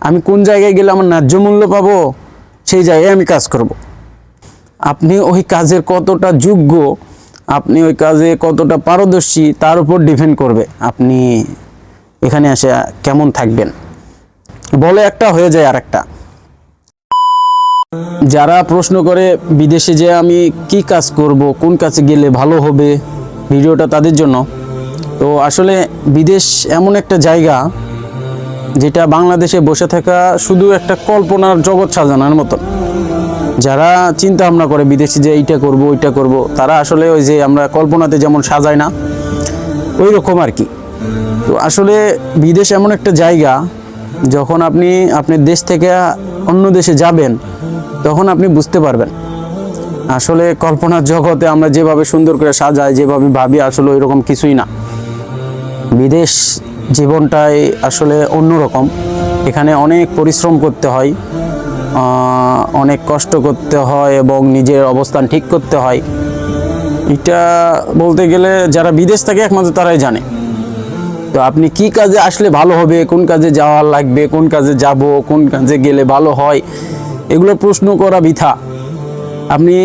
আমি কোন জায়গায় গেলে আমার ন্যায্য মূল্য পাবো? সেই জায়গায় আমি কাজ করব। আপনি ওই কাজের কতটা যোগ্য, আপনি ওই কাজে কতটা পারদর্শী, তার উপর ডিপেন্ড করবে। আপনি এখানে এসে কেমন থাকবেন? বলে একটা হয়ে যায় আর একটা যারা প্রশ্ন করে, বিদেশে যে আমি কি কাজ করব, কোন কাজে গেলে ভালো হবে, ভিডিওটা তাদের জন্য। তো আসলে বিদেশ এমন একটা জায়গা যেটা বাংলাদেশে বসে থাকা শুধু একটা কল্পনার জগৎ সাজানোর মতো। যারা চিন্তা ভাবনা করে বিদেশে যে এইটা করব, ওইটা করব, তারা আসলে ওই যে আমরা কল্পনাতে যেমন সাজাই না ওই রকম আর কি। তো আসলে বিদেশ এমন একটা জায়গা, যখন আপনি আপনার দেশ থেকে অন্য দেশে যাবেন, তখন আপনি বুঝতে পারবেন। আসলে কল্পনার জগতে আমরা যেভাবে সুন্দর করে সাজাই, যেভাবে ভাবি, আসলে ওই রকম কিছুই না। বিদেশ জীবনটাই আসলে অন্যরকম। এখানে অনেক পরিশ্রম করতে হয় অনেক কষ্ট করতে হয় এবং নিজের অবস্থান ঠিক করতে হয়। এটা বলতে গেলে যারা বিদেশ থাকে একমাত্র তারাই জানে। তো আপনি কি কাজে আসলে ভালো হবে, কোন কাজে যাওয়া লাগবে, কোন কাজে যাব, কোন কাজে গেলে ভালো হয়, এগুলো প্রশ্ন করা বৃথা। আপনি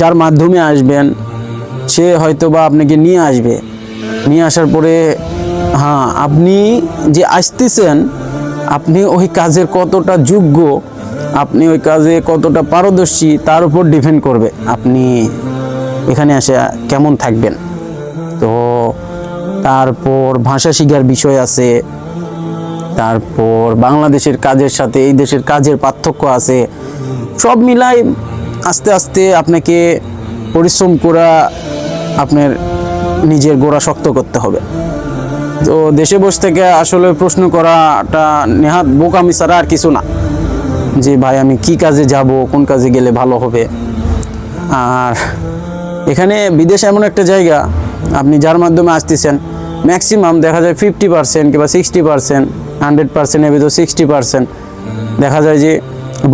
যার মাধ্যমে আসবেন, সে হয়তো বা আপনাকে নিয়ে আসবে। নিয়ে আসার পরে হ্যাঁ আপনি যে আসতেছেন, আপনি ওই কাজের কতটা যোগ্য, আপনি ওই কাজে কতটা পারদর্শী, তার উপর ডিপেন্ড করবে। আপনি এখানে এসে কেমন থাকবেন? তো তারপর ভাষা শিখার বিষয় আছে, তারপর বাংলাদেশের কাজের সাথে এই দেশের কাজের পার্থক্য আছে, সব মিলাই আস্তে আস্তে আপনাকে পরিশ্রম করা আপনার নিজের গোড়া শক্ত করতে হবে। তো দেশে বসে থেকে আসলে প্রশ্ন করাটা নেহাত বোকামি ছাড়া আর কিছু না। যে ভাই, আমি কি কাজে যাব, কোন কাজে গেলে ভালো হবে? আর এখানে বিদেশ এমন একটা জায়গা, আপনি যার মাধ্যমে আসতেছেন ম্যাক্সিমাম দেখা যায় ফিফটি পার্সেন্ট কিংবা সিক্সটি পার্সেন্ট হান্ড্রেড পার্সেন্টের ভিতর সিক্সটি পার্সেন্ট দেখা যায় যে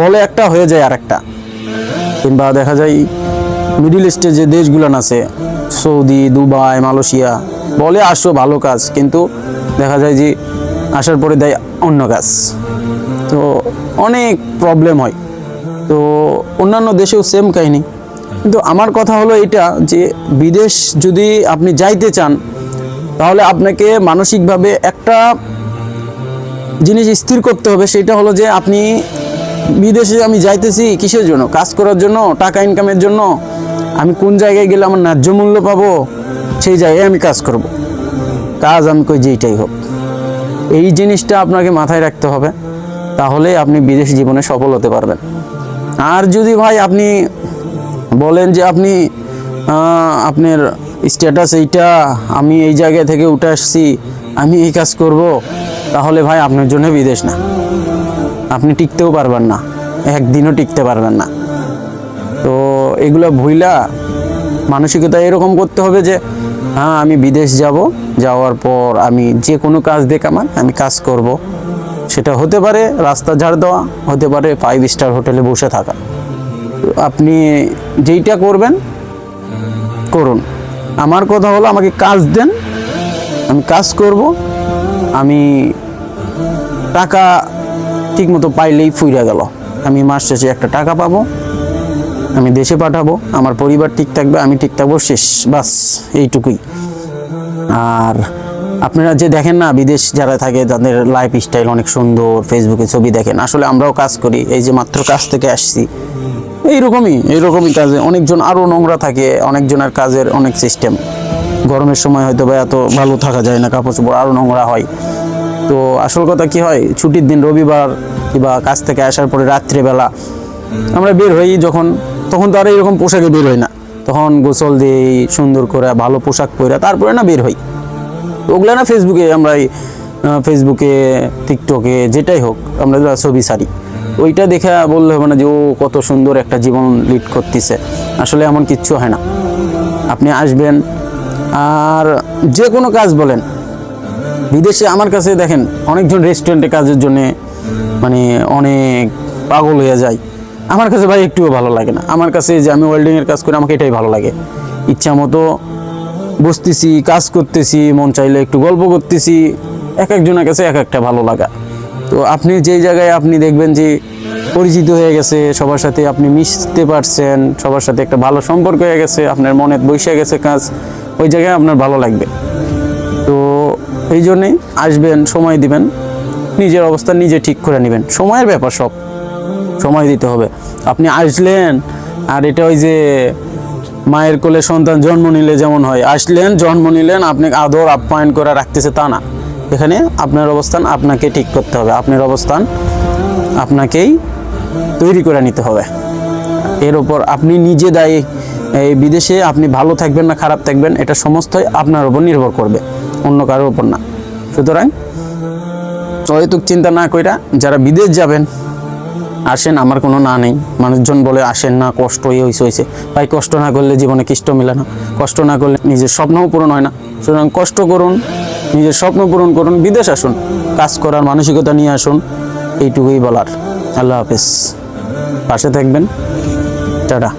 বলে একটা হয়ে যায় আর একটা কিংবা দেখা যায় মিডিল ইস্টের যে দেশগুলান আছে সৌদি, দুবাই, মালয়েশিয়া। বলে আসো, ভালো কাজ। কিন্তু দেখা যায় যে আসার পরে দেয় অন্য কাজ। তো অনেক প্রবলেম হয়। তো অন্যান্য দেশেও সেম কাহিনি। কিন্তু আমার কথা হলো এটা যে বিদেশ যদি আপনি যাইতে চান, তাহলে আপনাকে মানসিকভাবে একটা জিনিস স্থির করতে হবে। সেটা হলো যে আপনি বিদেশে আমি যাইতেছি কিসের জন্য? কাজ করার জন্য? টাকা ইনকামের জন্য? আমি কোন জায়গায় গেলে আমার ন্যায্য মূল্য পাবো? সেই জায়গায় আমি কাজ করব। কাজ আমি কই যেইটাই হোক। এই জিনিসটা আপনাকে মাথায় রাখতে হবে, তাহলে আপনি বিদেশ জীবনে সফল হতে পারবেন। আর যদি ভাই আপনি বলেন যে আপনি আপনার স্ট্যাটাস এইটা, আমি এই জায়গা থেকে উঠে আসছি, আমি এই কাজ করব, তাহলে ভাই আপনার জন্য বিদেশ না। আপনি টিকতেও পারবেন না। একদিনও টিকতে পারবেন না। এগুলো ভুইলা মানসিকতা এরকম করতে হবে যে হ্যাঁ আমি বিদেশ যাব, যাওয়ার পর আমি যে কোনো কাজ দেখ আমার, আমি কাজ করব। সেটা হতে পারে রাস্তা ঝাড় দেওয়া, হতে পারে ফাইভ স্টার হোটেলে বসে থাকা। আপনি যেইটা করবেন, করুন। আমার কথা হলো, আমাকে কাজ দেন, আমি কাজ করব, আমি টাকা ঠিকমতো পাইলেই ফুইরা গেল। আমি মাস শেষে একটা টাকা পাবো আমি দেশে পাঠাবো, আমার পরিবার ঠিক থাকবে, আমি ঠিক থাকব, শেষ, বাস, এইটুকুই। আর আপনারা যে দেখেন না, বিদেশ যারা থাকে, তাদের লাইফ স্টাইল অনেক সুন্দর ফেসবুকে ছবি দেখেন। আসলে আমরাও কাজ করি, এই যে মাত্র কাজ থেকে আসছি। এইরকমই এইরকমই কাজে। অনেকজন আরও নোংরা থাকে, অনেকজনের কাজের অনেক সিস্টেম গরমের সময় হয়তো বা এত ভালো থাকা যায় না, কাপড় চোপড় আরও নোংরা হয়। তো আসল কথা কি হয়, ছুটির দিন রবিবার কিংবা কাজ থেকে আসার পরে রাত্রেবেলা আমরা বের হই যখন তখন তো আর এরকম পোশাকে বের হই না। তখন গোসল দিই, সুন্দর করে, ভালো পোশাক পরে, তারপরে না বের হই। ওগুলো না ফেসবুকে আমরা ফেসবুকে টিকটকে যেটাই হোক, আমরা ছবি সারি ওইটা দেখে বললে হবে না যে, ও কত সুন্দর একটা জীবন লিড করতেছে। আসলে এমন কিচ্ছু হয় না। আপনি আসবেন, আর যে কোনো কাজ বলেন। বিদেশে আমার কাছে দেখেন, অনেকজন রেস্টুরেন্টে কাজের জন্যে মানে অনেক পাগল হয়ে যায়। আমার কাছে ভাই একটুও ভালো লাগে না। আমার কাছে যে আমি ওয়েল্ডিংয়ের কাজ করি, আমাকে এটাই ভালো লাগে। ইচ্ছা মতো বসতেছি, কাজ করতেছি, মন চাইলে একটু গল্প করতেছি, এক একজনের কাছে এক একটা ভালো লাগা। তো আপনি যেই জায়গায় আপনি দেখবেন যে পরিচিত হয়ে গেছে, সবার সাথে আপনি মিশতে পারছেন, সবার সাথে একটা ভালো সম্পর্ক হয়ে গেছে, আপনার মনে বসে গেছে কাজ, ওই জায়গায় আপনার ভালো লাগবে। তো এই জন্যেই আসবেন, সময় দিবেন, নিজের অবস্থা নিজে ঠিক করে নেবেন। সময়ের ব্যাপার সব। সময় দিতে হবে। আপনি আসলেন, আর এটা ওই যে মায়ের কোলে সন্তান জন্ম নিলে যেমন হয়, আসলেন, জন্ম নিলেন, আপনি আদর আপ্যায়ন করে রাখতেছে তা না। এখানে আপনার অবস্থান আপনাকে ঠিক করতে হবে, আপনার অবস্থান আপনাকেই তৈরি করে নিতে হবে। এর উপর আপনি নিজে দায়ী, এই বিদেশে আপনি ভালো থাকবেন না খারাপ থাকবেন, এটা সমস্তই আপনার উপর নির্ভর করবে, অন্য কারোর উপর না। সুতরাং, অহেতুক চিন্তা না কইরা যারা বিদেশ যাবেন আসেন, আমার কোনো না নেই। মানুষজন বলে, আসেন না, কষ্ট, এই হয়েছে হয়েছে ভাই, কষ্ট না করলে জীবনে কৃষ্ট মেলে না। কষ্ট না করলে নিজের স্বপ্নও পূরণ হয় না। সুতরাং কষ্ট করুন, নিজের স্বপ্ন পূরণ করুন, বিদেশ আসুন, কাজ করার মানসিকতা নিয়ে আসুন, এইটুকুই বলার। আল্লাহ হাফেজ। পাশে থাকবেন। টাটা।